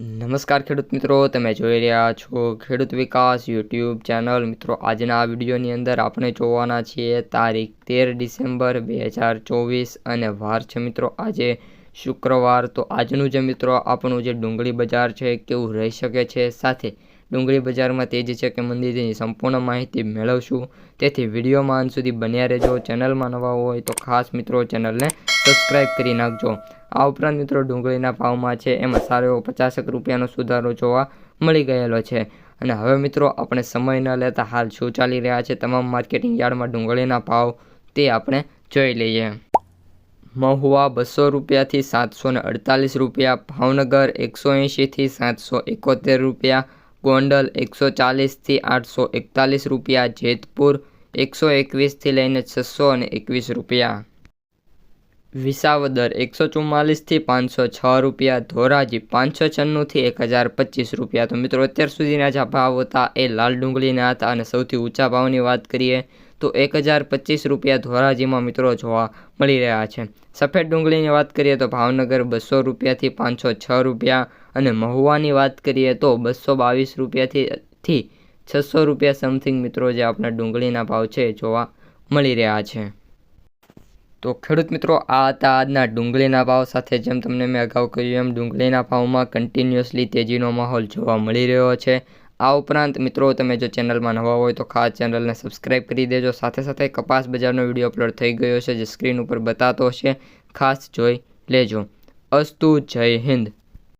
નમસ્કાર ખેડૂત મિત્રો, તમે જોઈ રહ્યા છો ખેડૂત વિકાસ યુટ્યુબ ચેનલ. મિત્રો, આજના આ વિડીયોની અંદર આપણે જોવાના છીએ તારીખ તેર ડિસેમ્બર બે હજાર ચોવીસ અને વાર છે મિત્રો, આજે શુક્રવાર. તો આજનું જે મિત્રો, આપણું જે ડુંગળી બજાર છે કેવું રહી શકે છે? સાથે ડુંગળી બજારમાં તેજી છે કે મંદી તેની સંપૂર્ણ માહિતી મેળવશું. તેથી વિડીયોમાં અંત સુધી બન્યા રહેજો. ચેનલમાં નવા હોય તો ખાસ મિત્રો ચેનલને સબસ્ક્રાઈબ કરી નાખજો. આ ઉપરાંત મિત્રો ડુંગળીના ભાવમાં છે એમાં સારો એવો પચાસેક રૂપિયાનો સુધારો જોવા મળી ગયેલો છે. અને હવે મિત્રો આપણે સમય ન લેતા હાલ શું ચાલી રહ્યા છે તમામ માર્કેટિંગ યાર્ડમાં ડુંગળીના ભાવ તે આપણે જોઈ લઈએ. મહુવા બસો રૂપિયાથી સાતસો ને અડતાલીસ રૂપિયા, ભાવનગર એકસો એંશીથી સાતસો એકોતેર રૂપિયા, ગોંડલ એકસો ચાલીસથી આઠસો એકતાલીસ રૂપિયા, જેતપુર એકસો એકવીસથી લઈને છસો અને એકવીસ રૂપિયા. વિસાવદર એકસો ચુમ્માલીસથી પાંચસો છ રૂપિયા, ધોરાજી પાંચસો છન્નુંથી એક હજાર પચીસ રૂપિયા. તો મિત્રો, અત્યાર સુધીના જે ભાવ હતા એ લાલ ડુંગળીના હતા અને સૌથી ઊંચા ભાવની વાત કરીએ તો એક હજાર પચીસ રૂપિયા ધોરાજીમાં મિત્રો જોવા મળી રહ્યા છે. સફેદ ડુંગળીની વાત કરીએ તો ભાવનગર બસો રૂપિયાથી પાંચસો છ રૂપિયા અને મહુવાની વાત કરીએ તો બસો બાવીસ રૂપિયાથી છસો રૂપિયા સમથિંગ મિત્રો જે આપણા ડુંગળીના ભાવ છે જોવા મળી રહ્યા છે. તો ખેડૂત મિત્રો, આ હતા આજના ડુંગળીના ભાવ સાથે જેમ તમને મેં અગાઉ કહ્યું એમ, ડુંગળીના ભાવમાં કન્ટિન્યુઅસલી તેજીનો માહોલ જોવા મળી રહ્યો છે. આ ઉપરાંત મિત્રો, તમે જો ચેનલમાં નવા હોય તો ખાસ ચેનલને સબસ્ક્રાઈબ કરી દેજો. સાથે સાથે કપાસ બજારનો વીડિયો અપલોડ થઈ ગયો છે, જે સ્ક્રીન ઉપર બતાતો હશે. ખાસ જોઈ લેજો. અસ્તુ જય હિન્દ.